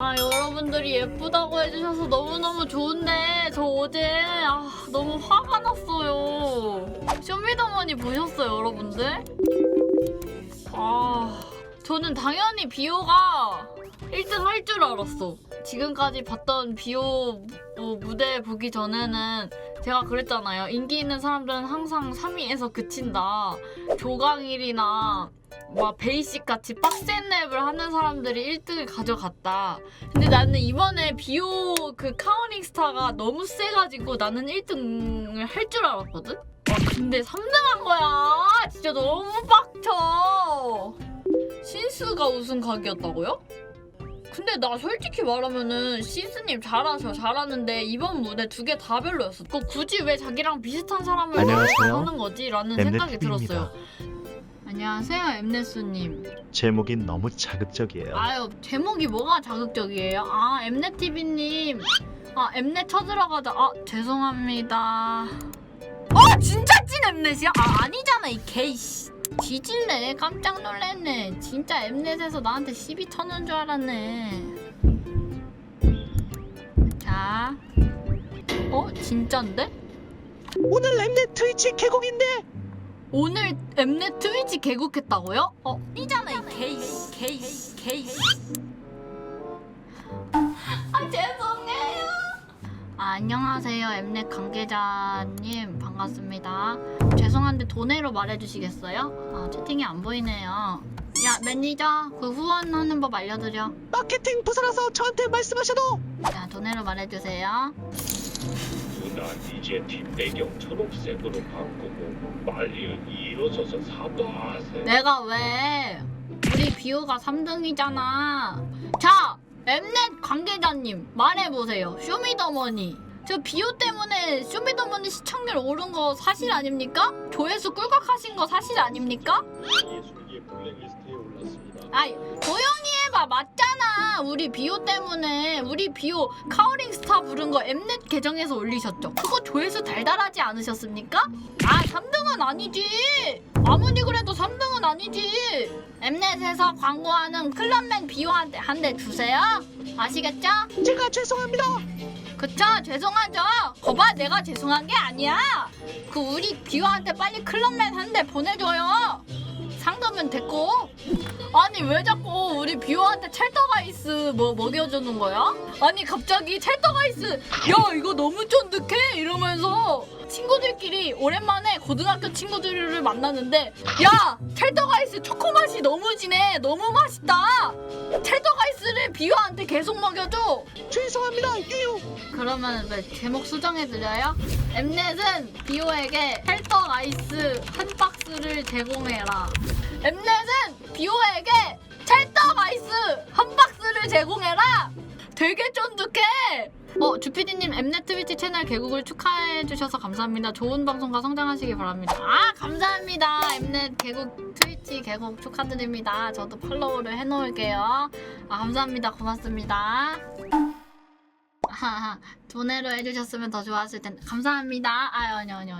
아 여러분들이 예쁘다고 해주셔서 너무너무 좋은데 저 어제 아 너무 화가 났어요. 쇼미더머니 보셨어요 여러분들? 아 저는 당연히 비오가 1등 할 줄 알았어. 지금까지 봤던 비오 뭐 무대 보기 전에는 제가 그랬잖아요. 인기 있는 사람들은 항상 3위에서 그친다. 조강일이나 막 베이식 같이 빡센 랩을 하는 사람들이 1등을 가져갔다. 근데 나는 이번에 비오 그 카우닝 스타가 너무 세가지고 나는 1등을 할 줄 알았거든? 와, 근데 3등 한 거야. 진짜 너무 빡쳐. 신수가 우승 각이었다고요? 근데 나 솔직히 말하면은 시스님 잘하셔 잘하는데 이번 무대 두 개 다 별로였어. 그 굳이 왜 자기랑 비슷한 사람을 안녕하세요. 하는 거지? 라는 생각이. 들었어요. 안녕하세요 엠네스님. 제목이 너무 자극적이에요. 아유 제목이 뭐가 자극적이에요? 아 엠넷 TV님. 아 엠넷 쳐들어가자. 아 죄송합니다. 어 진짜 찐 엠넷이야? 아 아니잖아 이 개이씨. 뒤질래 깜짝 놀랐네. 진짜 엠넷에서 나한테 시비 터는 줄 알았네. 자. 어 진짠데? 오늘 랩넷 트위치 개국인데 오늘 엠넷 트위치 개국했다고요? 어, 이잖아 이 게이씨, 게이씨, 게이씨. 아 죄송해요. 아, 안녕하세요 엠넷 관계자님 반갑습니다. 죄송한데 돈으로 말해주시겠어요? 아 채팅이 안 보이네요. 야 매니저 그 후원하는 법 알려드려. 마케팅 부서라서 저한테 말씀하셔도 자 돈으로 말해주세요. 누나 이제 팀 배경 초록색으로 바꾸고 빨리 일어서서 사과하세요. 내가 왜 우리 비오가 3등이잖아. 자, 엠넷 관계자님 말해보세요. 쇼미더머니. 저 비오 때문에 쇼미더머니 시청률 오른 거 사실 아닙니까? 조회수 꿀꺽하신 거 사실 아닙니까? 예술계 올랐습니다. 아이 조용히 해봐. 맞잖아. 우리 비오 때문에. 우리 비오 카오링 스타 부른 거 엠넷 계정에서 올리셨죠? 그거 조회수 달달하지 않으셨습니까? 아 3등은 아니지. 아무리 그래도 3등은 아니지. 엠넷에서 광고하는 클럽맨 비오한테 한 대 주세요. 아시겠죠? 제가 죄송합니다. 그쵸? 죄송하죠? 거봐 내가 죄송한 게 아니야. 그 우리 비오한테 빨리 클럽맨 한 대 보내줘요 상금은 됐고? 아니 왜 자꾸 우리 비오한테 찰떡아이스 뭐 먹여주는 거야? 아니 갑자기 찰떡아이스! 야 이거 너무 이러면서 친구들끼리 오랜만에 고등학교 친구들을 만났는데 야 찰떡아이스 초코 맛이 너무 진해 너무 맛있다 찰떡아이스를 비오한테 계속 먹여줘 죄송합니다. 유유. 그러면 왜 제목 수정해드려요? 엠넷은 비오에게 찰떡 아이스 한 박스를 제공해라. 엠넷은 비오에게 찰떡 아이스 한 박스를 제공해라. 되게 쫀득해. 어 주피디님 엠넷 트위치 채널 개국을 축하해주셔서 감사합니다. 좋은 방송과 성장하시기 바랍니다. 아 감사합니다. 엠넷 개국 트위치 개국 축하드립니다. 저도 팔로우를 해놓을게요. 아 감사합니다. 고맙습니다. 하하, 돈으로 해주셨으면 더 좋았을 텐데 감사합니다. 아유 아니요 아니요